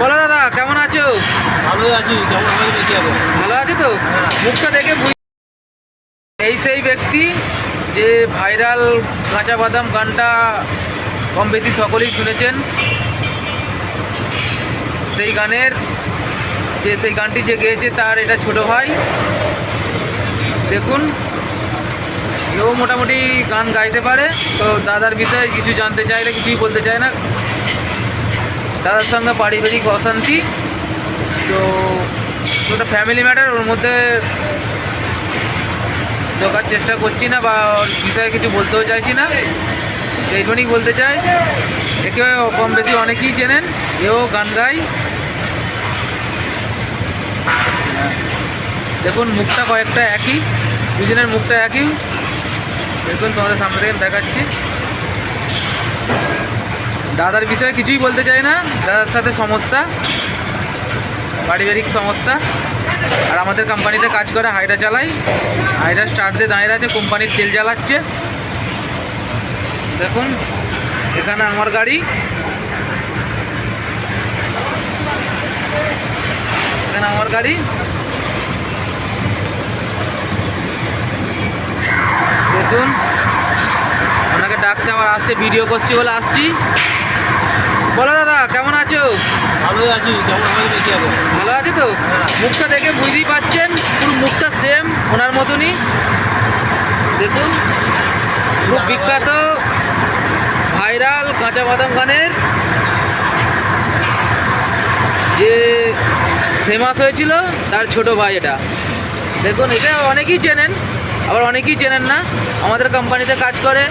বলো দাদা কেমন আছো? ভালোই আছি কেমন ভালো আছো তো? মুখটা দেখে এই সেই ব্যক্তি যে ভাইরাল কাঁচা বাদাম গানটা কম বেশি সকলেই শুনেছেন। সেই গানের যে সেই গানটি যে গেয়েছে তার এটা ছোট ভাই। দেখুন এও মোটামুটি গান গাইতে পারে। তো দাদার বিষয়ে কিছু জানতে চাইলে কিছুই বলতে চায় না। দাদার সঙ্গে পারিবারিক অশান্তি, তো ওটা ফ্যামিলি ম্যাটার ওর মধ্যে ঢোকার চেষ্টা করছি না বা ওর বিষয়ে কিছু বলতেও চাইছি না। এইটুকুনি বলতে চাই একে কম বেশি অনেকেই চেনেন, এও গান গায়। দেখুন, মুখটা কয়েকটা একই, দুজনের মুখটা একই। দেখুন, তোমাদের সামনে থেকে দেখাচ্ছি। দাদার বিষয়ে কিছুই বলতে চাই না। দাদার সাথে সমস্যা। পারিবারিক সমস্যা। আর আমাদের কোম্পানিতে কাজ করে হাইডা চালাই। হাইডা স্টার্ট দাঁড়িয়ে আছে, কোম্পানির তেল জ্বালাচ্ছে। দেখুন, এখানে আমার গাড়ি। এখানে আমার গাড়ি। দেখুন, ওনাকে ডাকতে আমার আসছে ভিডিও করছি বলে আসছি। কেমন আছো? ভালোই আছি কেমন ভালো আছে তো? মুখটা দেখে বুঝতেই পাচ্ছেন পুরো মুখটা সেম ওনার মতনই। দেখুন খুব বিখ্যাত ভাইরাল কাঁচা বাদাম গানের। যে ফেমাস হয়েছিল তার ছোট ভাই এটা। দেখুন এটা অনেকেই চেনেন আবার অনেকেই চেনেন না। আমাদের কোম্পানিতে কাজ করে।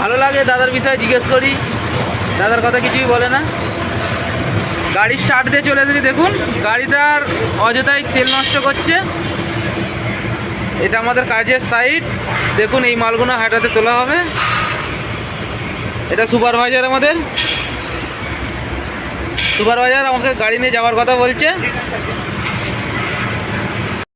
ভালো লাগে দাদার বিষয়ে জিজ্ঞেস করি। দাদার কথা কিছুই বলে না। গাড়ি স্টার্ট দিয়ে চলে এসেছি, দেখুন। গাড়িটার অযথাই তেল নষ্ট করছে। এটা আমাদের কাজের সাইট দেখুন, এই মালগুলো হাটাতে তোলা হবে। এটা সুপারভাইজার আমাদের। সুপারভাইজার আমাকে গাড়ি নিয়ে যাওয়ার কথা বলছে।